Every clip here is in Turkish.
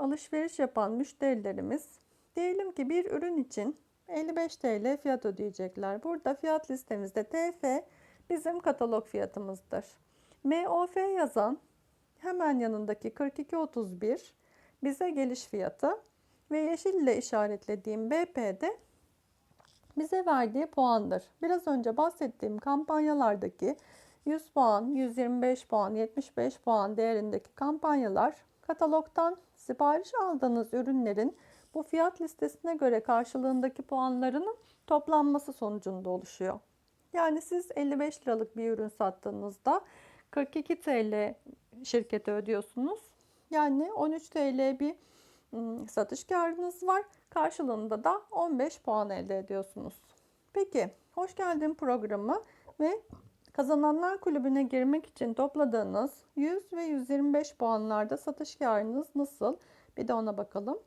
alışveriş yapan müşterilerimiz diyelim ki bir ürün için 55 TL fiyat ödeyecekler. Burada fiyat listemizde TF bizim katalog fiyatımızdır. MOF yazan hemen yanındaki 42.31 bize geliş fiyatı ve yeşil ile işaretlediğim BP'de bize verdiği puandır. Biraz önce bahsettiğim kampanyalardaki 100 puan, 125 puan, 75 puan değerindeki kampanyalar katalogdan sipariş aldığınız ürünlerin bu fiyat listesine göre karşılığındaki puanlarının toplanması sonucunda oluşuyor. Yani siz 55 liralık bir ürün sattığınızda 42 TL şirkete ödüyorsunuz. Yani 13 TL bir ım, satış karınız var. Karşılığında da 15 puan elde ediyorsunuz. Peki, hoş geldin programı ve Kazananlar Kulübü'ne girmek için topladığınız 100 ve 125 puanlarda satış karınız nasıl? Bir de ona bakalım.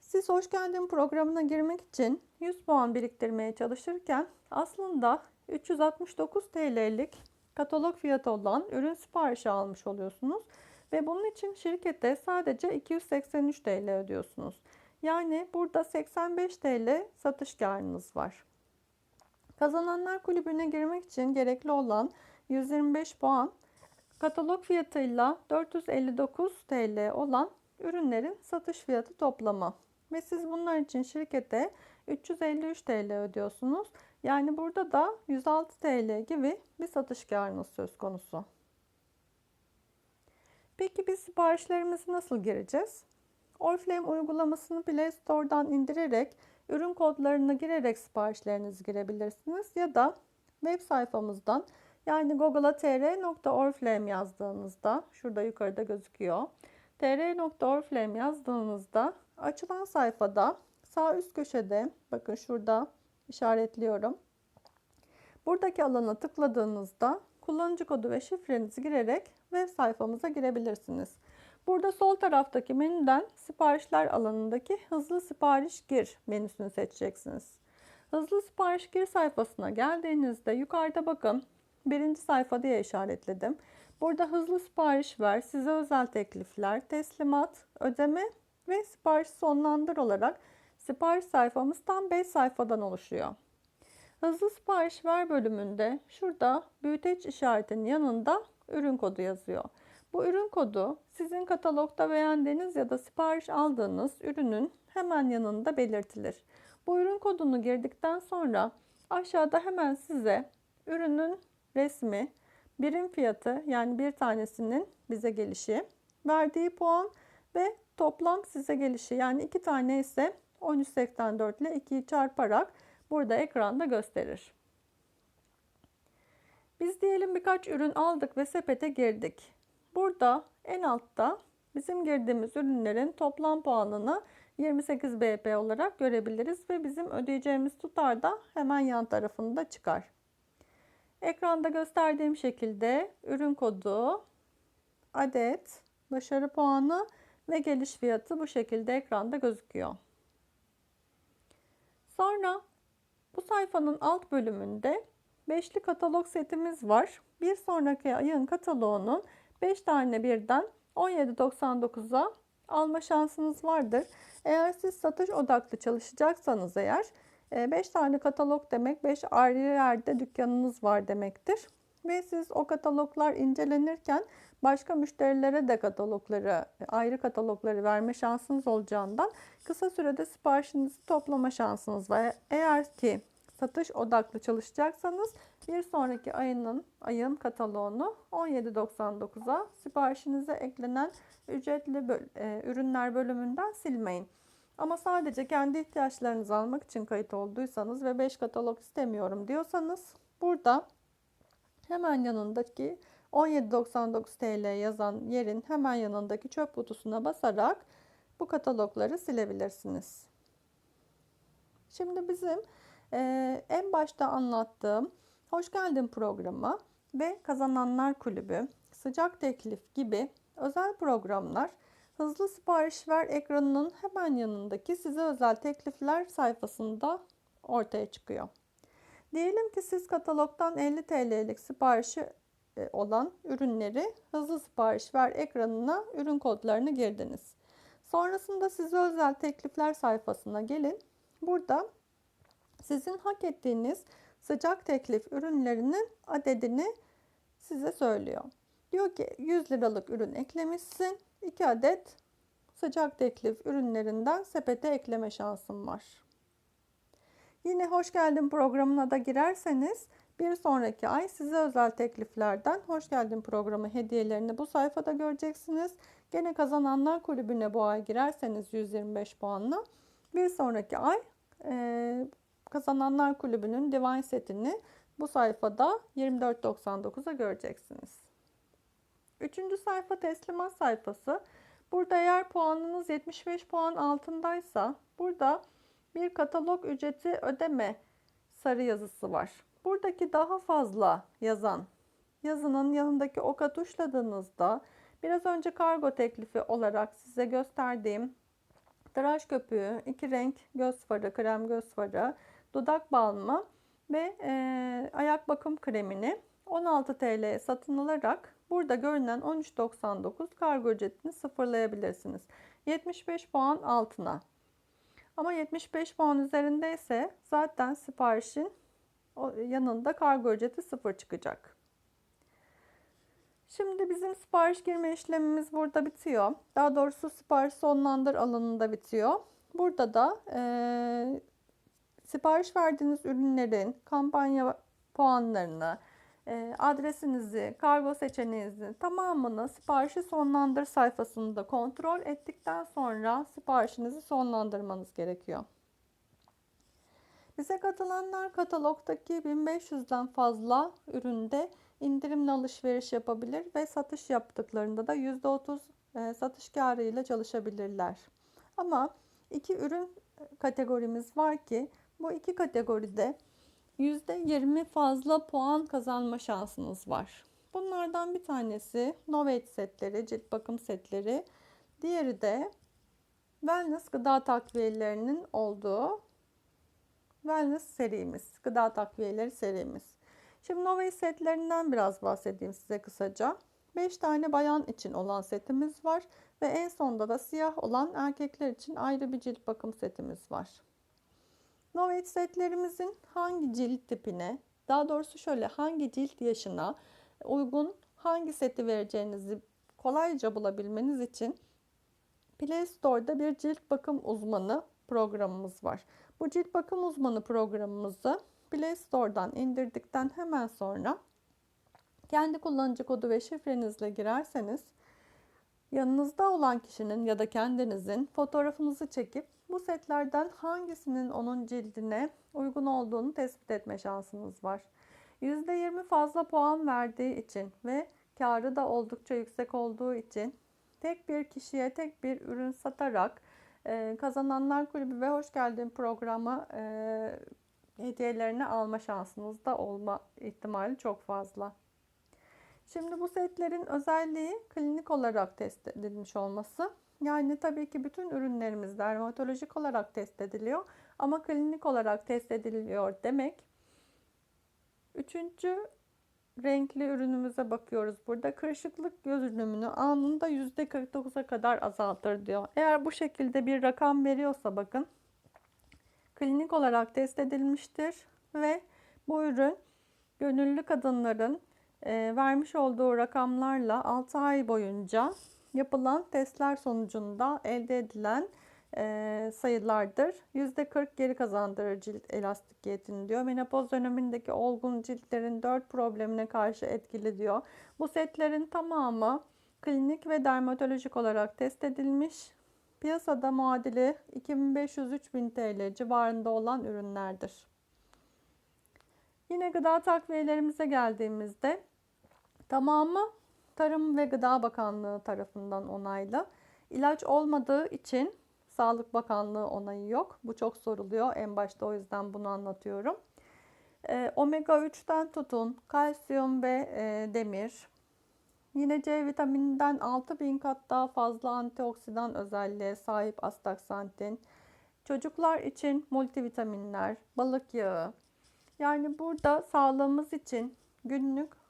Siz hoş geldin programına girmek için 100 puan biriktirmeye çalışırken aslında 369 TL'lik katalog fiyatı olan ürün siparişi almış oluyorsunuz ve bunun için şirkete sadece 283 TL ödüyorsunuz. Yani burada 85 TL satış karınız var. Kazananlar kulübüne girmek için gerekli olan 125 puan katalog fiyatıyla 459 TL olan ürünlerin satış fiyatı toplamı. Ve siz bunlar için şirkete 353 TL ödüyorsunuz. Yani burada da 106 TL gibi bir satış karınız söz konusu. Peki biz siparişlerimizi nasıl gireceğiz? Oriflame uygulamasını Play Store'dan indirerek ürün kodlarını girerek siparişlerinizi girebilirsiniz ya da web sayfamızdan yani Google'a tr.oriflame yazdığınızda şurada yukarıda gözüküyor. tr.oriflame yazdığınızda açılan sayfada sağ üst köşede bakın şurada işaretliyorum. Buradaki alana tıkladığınızda kullanıcı kodu ve şifrenizi girerek web sayfamıza girebilirsiniz. Burada sol taraftaki menüden siparişler alanındaki hızlı sipariş gir menüsünü seçeceksiniz. Hızlı sipariş gir sayfasına geldiğinizde yukarıda bakın birinci sayfa diye işaretledim. Burada hızlı sipariş ver, size özel teklifler, teslimat, ödeme ve sipariş sonlandır olarak sipariş sayfamız tam 5 sayfadan oluşuyor. Hızlı sipariş ver bölümünde şurada büyüteç işaretinin yanında ürün kodu yazıyor. Bu ürün kodu sizin katalogda beğendiğiniz ya da sipariş aldığınız ürünün hemen yanında belirtilir. Bu ürün kodunu girdikten sonra aşağıda hemen size ürünün resmi, birim fiyatı yani bir tanesinin bize gelişi, verdiği puan ve toplam size gelişi yani iki tane ise 1384 ile 2'yi çarparak burada ekranda gösterir. Biz diyelim birkaç ürün aldık ve sepete girdik. Burada en altta bizim girdiğimiz ürünlerin toplam puanını 28 BP olarak görebiliriz ve bizim ödeyeceğimiz tutar da hemen yan tarafında çıkar. Ekranda gösterdiğim şekilde ürün kodu, adet, başarı puanı ve geliş fiyatı bu şekilde ekranda gözüküyor. Sonra bu sayfanın alt bölümünde beşli katalog setimiz var. Bir sonraki ayın kataloğunun 5 tane birden 17.99'a alma şansınız vardır. Eğer siz satış odaklı çalışacaksanız eğer 5 e, tane katalog demek 5 ayrı yerde dükkanınız var demektir. Ve siz o kataloglar incelenirken başka müşterilere de katalogları, ayrı katalogları verme şansınız olacağından kısa sürede siparişinizi toplama şansınız var. Eğer ki satış odaklı çalışacaksanız bir sonraki ayının ayın kataloğunu 17.99'a siparişinize eklenen ücretli böl e, ürünler bölümünden silmeyin. Ama sadece kendi ihtiyaçlarınızı almak için kayıt olduysanız ve 5 katalog istemiyorum diyorsanız burada hemen yanındaki 17.99 TL yazan yerin hemen yanındaki çöp kutusuna basarak bu katalogları silebilirsiniz. Şimdi bizim e, en başta anlattığım Hoş geldin programı ve Kazananlar Kulübü, Sıcak Teklif gibi özel programlar hızlı sipariş ver ekranının hemen yanındaki size özel teklifler sayfasında ortaya çıkıyor. Diyelim ki siz katalogdan 50 TL'lik siparişi e, olan ürünleri hızlı sipariş ver ekranına ürün kodlarını girdiniz. Sonrasında size özel teklifler sayfasına gelin. Burada sizin hak ettiğiniz sıcak teklif ürünlerinin adedini size söylüyor. Diyor ki 100 liralık ürün eklemişsin. 2 adet sıcak teklif ürünlerinden sepete ekleme şansın var. Yine hoş geldin programına da girerseniz bir sonraki ay size özel tekliflerden hoş geldin programı hediyelerini bu sayfada göreceksiniz. Gene kazananlar kulübüne bu ay girerseniz 125 puanla bir sonraki ay e, kazananlar kulübünün Divine setini bu sayfada 24.99'a göreceksiniz. Üçüncü sayfa teslimat sayfası. Burada eğer puanınız 75 puan altındaysa burada bir katalog ücreti ödeme sarı yazısı var. Buradaki daha fazla yazan yazının yanındaki oka tuşladığınızda biraz önce kargo teklifi olarak size gösterdiğim tıraş köpüğü, iki renk göz farı, krem göz farı, dudak balmı ve e, ayak bakım kremini 16 TL'ye satın alarak burada görünen 13.99 kargo ücretini sıfırlayabilirsiniz. 75 puan altına. Ama 75 puan üzerindeyse zaten siparişin yanında kargo ücreti sıfır çıkacak. Şimdi bizim sipariş girme işlemimiz burada bitiyor. Daha doğrusu sipariş sonlandır alanında bitiyor. Burada da e, sipariş verdiğiniz ürünlerin kampanya puanlarını, e, adresinizi, kargo seçeneğinizi tamamını siparişi sonlandır sayfasında kontrol ettikten sonra siparişinizi sonlandırmanız gerekiyor. Bize katılanlar katalogdaki 1500'den fazla üründe indirimli alışveriş yapabilir ve satış yaptıklarında da %30 e, satış karı çalışabilirler. Ama iki ürün kategorimiz var ki bu iki kategoride %20 fazla puan kazanma şansınız var. Bunlardan bir tanesi Novate setleri, cilt bakım setleri. Diğeri de Wellness gıda takviyelerinin olduğu Wellness serimiz, gıda takviyeleri serimiz. Şimdi Novate setlerinden biraz bahsedeyim size kısaca. 5 tane bayan için olan setimiz var ve en sonda da siyah olan erkekler için ayrı bir cilt bakım setimiz var. Novate setlerimizin hangi cilt tipine, daha doğrusu şöyle hangi cilt yaşına uygun hangi seti vereceğinizi kolayca bulabilmeniz için Play Store'da bir cilt bakım uzmanı programımız var. Bu cilt bakım uzmanı programımızı Play Store'dan indirdikten hemen sonra kendi kullanıcı kodu ve şifrenizle girerseniz yanınızda olan kişinin ya da kendinizin fotoğrafınızı çekip bu setlerden hangisinin onun cildine uygun olduğunu tespit etme şansınız var. %20 fazla puan verdiği için ve karı da oldukça yüksek olduğu için tek bir kişiye tek bir ürün satarak e, kazananlar kulübü ve hoş geldin programı e, hediyelerini alma şansınız da olma ihtimali çok fazla. Şimdi bu setlerin özelliği klinik olarak test edilmiş olması. Yani tabii ki bütün ürünlerimiz dermatolojik olarak test ediliyor ama klinik olarak test ediliyor demek. Üçüncü renkli ürünümüze bakıyoruz. Burada kırışıklık görünümünü anında %49'a kadar azaltır diyor. Eğer bu şekilde bir rakam veriyorsa bakın klinik olarak test edilmiştir ve bu ürün gönüllü kadınların vermiş olduğu rakamlarla 6 ay boyunca yapılan testler sonucunda elde edilen e, sayılardır. %40 geri kazandırır cilt elastikiyetini diyor. Menopoz dönemindeki olgun ciltlerin 4 problemine karşı etkili diyor. Bu setlerin tamamı klinik ve dermatolojik olarak test edilmiş. Piyasada muadili 2500-3000 TL civarında olan ürünlerdir. Yine gıda takviyelerimize geldiğimizde tamamı Tarım ve Gıda Bakanlığı tarafından onaylı. İlaç olmadığı için Sağlık Bakanlığı onayı yok. Bu çok soruluyor. En başta o yüzden bunu anlatıyorum. E, omega 3'ten tutun, kalsiyum ve e, demir. Yine C vitamininden 6000 kat daha fazla antioksidan özelliğe sahip astaksantin. Çocuklar için multivitaminler, balık yağı. Yani burada sağlığımız için günlük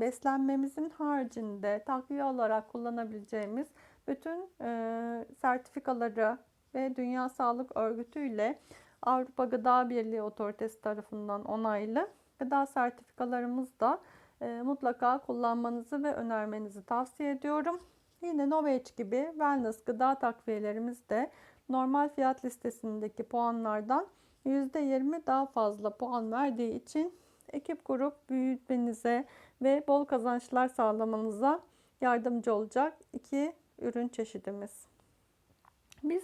beslenmemizin haricinde takviye olarak kullanabileceğimiz bütün e, sertifikaları ve Dünya Sağlık Örgütü ile Avrupa Gıda Birliği Otoritesi tarafından onaylı gıda sertifikalarımız da e, mutlaka kullanmanızı ve önermenizi tavsiye ediyorum. Yine Novage gibi wellness gıda takviyelerimiz de normal fiyat listesindeki puanlardan %20 daha fazla puan verdiği için ekip kurup büyütmenize ve bol kazançlar sağlamanıza yardımcı olacak iki ürün çeşidimiz. Biz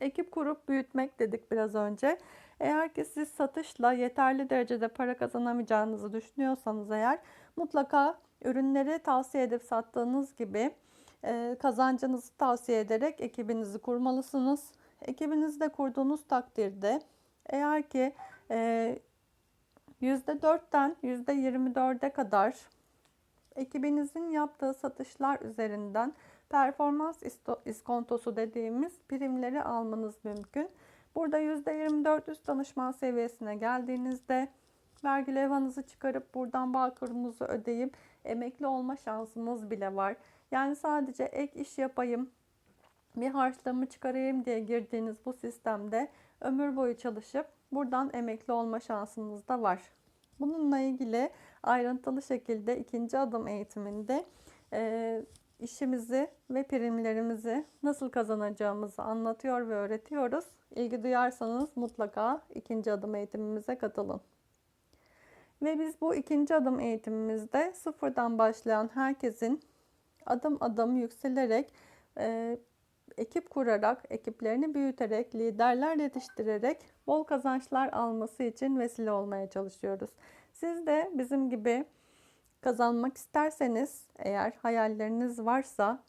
ekip kurup büyütmek dedik biraz önce. Eğer ki siz satışla yeterli derecede para kazanamayacağınızı düşünüyorsanız eğer mutlaka ürünleri tavsiye edip sattığınız gibi e, kazancınızı tavsiye ederek ekibinizi kurmalısınız. Ekibinizi de kurduğunuz takdirde eğer ki e, %4'ten %24'e kadar ekibinizin yaptığı satışlar üzerinden performans iskontosu dediğimiz primleri almanız mümkün. Burada %24 üst danışman seviyesine geldiğinizde vergi levhanızı çıkarıp buradan bağkurunuzu ödeyip emekli olma şansınız bile var. Yani sadece ek iş yapayım, bir harçlığımı çıkarayım diye girdiğiniz bu sistemde ömür boyu çalışıp buradan emekli olma şansınız da var. Bununla ilgili ayrıntılı şekilde ikinci adım eğitiminde e, işimizi ve primlerimizi nasıl kazanacağımızı anlatıyor ve öğretiyoruz. İlgi duyarsanız mutlaka ikinci adım eğitimimize katılın. Ve biz bu ikinci adım eğitimimizde sıfırdan başlayan herkesin adım adım yükselerek e, ekip kurarak, ekiplerini büyüterek, liderler yetiştirerek bol kazançlar alması için vesile olmaya çalışıyoruz. Siz de bizim gibi kazanmak isterseniz, eğer hayalleriniz varsa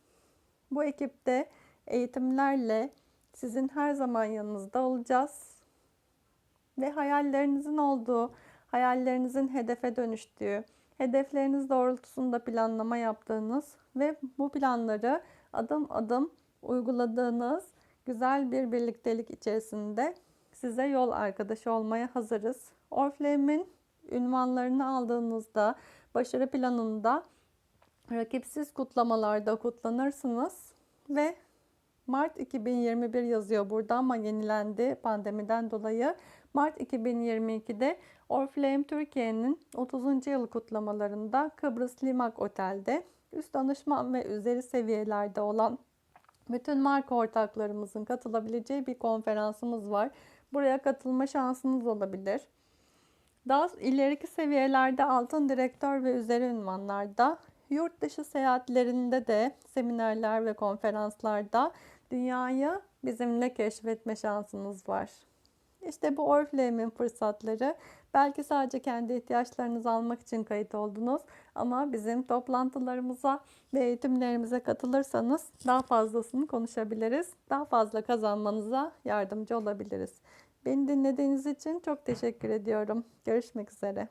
bu ekipte eğitimlerle sizin her zaman yanınızda olacağız. Ve hayallerinizin olduğu, hayallerinizin hedefe dönüştüğü, hedefleriniz doğrultusunda planlama yaptığınız ve bu planları adım adım uyguladığınız güzel bir birliktelik içerisinde size yol arkadaşı olmaya hazırız. Orflame'in ünvanlarını aldığınızda başarı planında rakipsiz kutlamalarda kutlanırsınız ve Mart 2021 yazıyor burada ama yenilendi pandemiden dolayı. Mart 2022'de Orflame Türkiye'nin 30. yıl kutlamalarında Kıbrıs Limak Otel'de üst danışman ve üzeri seviyelerde olan bütün marka ortaklarımızın katılabileceği bir konferansımız var. Buraya katılma şansınız olabilir. Daha ileriki seviyelerde altın direktör ve üzeri ünvanlarda, yurt dışı seyahatlerinde de seminerler ve konferanslarda dünyayı bizimle keşfetme şansınız var. İşte bu Orflame'in fırsatları. Belki sadece kendi ihtiyaçlarınızı almak için kayıt oldunuz ama bizim toplantılarımıza ve eğitimlerimize katılırsanız daha fazlasını konuşabiliriz. Daha fazla kazanmanıza yardımcı olabiliriz. Beni dinlediğiniz için çok teşekkür ediyorum. Görüşmek üzere.